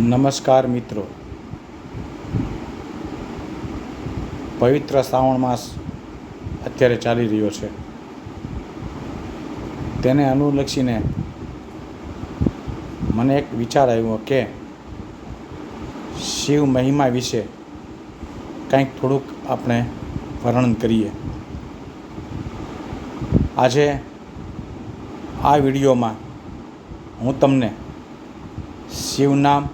નમસ્કાર મિત્રો. પવિત્ર શ્રાવણ માસ અત્યારે ચાલી રહ્યો છે. તેને અનુલક્ષીને મને એક વિચાર આવ્યો કે શિવ મહિમા વિશે કંઈક થોડુંક આપણે વર્ણન કરીએ. આજે આ વિડીયોમાં હું તમને શિવનામ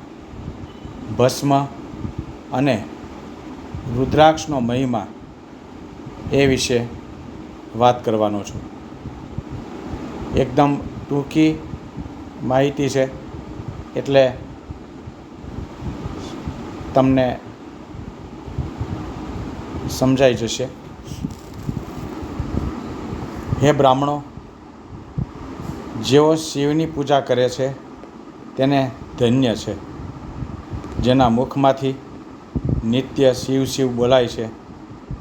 ભસ્મ અને રુદ્રાક્ષનો મહિમા એ વિશે વાત કરવાનો છું. એકદમ ટૂંકી માહિતી છે એટલે તમને સમજાઈ જશે. હે બ્રાહ્મણો, જેઓ શિવની પૂજા કરે છે તેને ધન્ય છે. જેના મુખમાંથી નિત્ય શિવ શિવ બોલાય છે,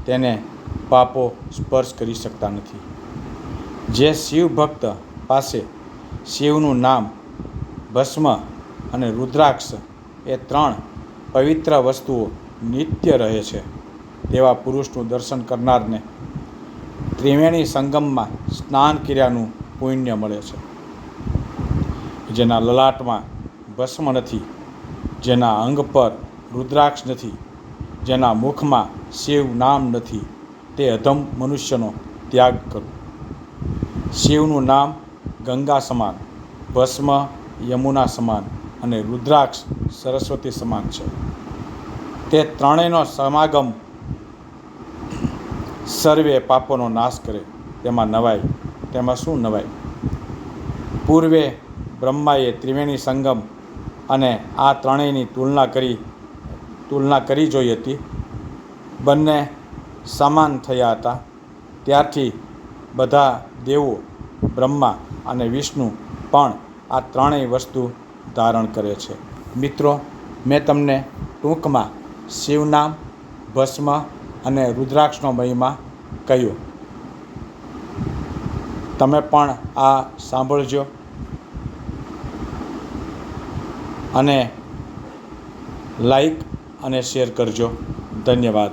તેને પાપો સ્પર્શ કરી શકતા નથી. જે શિવ ભક્ત પાસે શિવનું નામ, ભસ્મ અને રુદ્રાક્ષ એ ત્રણ પવિત્ર વસ્તુઓ નિત્ય રહે છે, તેવા પુરુષનું દર્શન કરનારને ત્રિવેણી સંગમમાં સ્નાન કર્યાનું પુણ્ય મળે છે. જેના લલાટમાં ભસ્મ નથી જેના અંગ પર રુદ્રાક્ષ નથી, જેના મુખમાં શિવ નામ નથી, તે અધમ મનુષ્યનો ત્યાગ કરો. શિવનું નામ ગંગા સમાન, ભસ્મ યમુના સમાન અને રુદ્રાક્ષ સરસ્વતી સમાન છે. તે ત્રણેયનો સમાગમ સર્વે પાપોનો નાશ કરે, તેમાં નવાય, તેમાં શું નવાય? પૂર્વે બ્રહ્માએ ત્રિવેણી સંગમ અને આ ત્રણેયની તુલના કરી તુલના કરી જોઈ હતી. બંને સમાન થયા હતા. ત્યારથી બધા દેવો, બ્રહ્મા અને વિષ્ણુ પણ આ ત્રણેય વસ્તુ ધારણ કરે છે. મિત્રો, મેં તમને ટૂંકમાં શિવનામ, ભસ્મ અને રુદ્રાક્ષનો મહિમા કહ્યું. તમે પણ આ સાંભળજો. અને લાઈક અને શેર કરજો. ધન્યવાદ.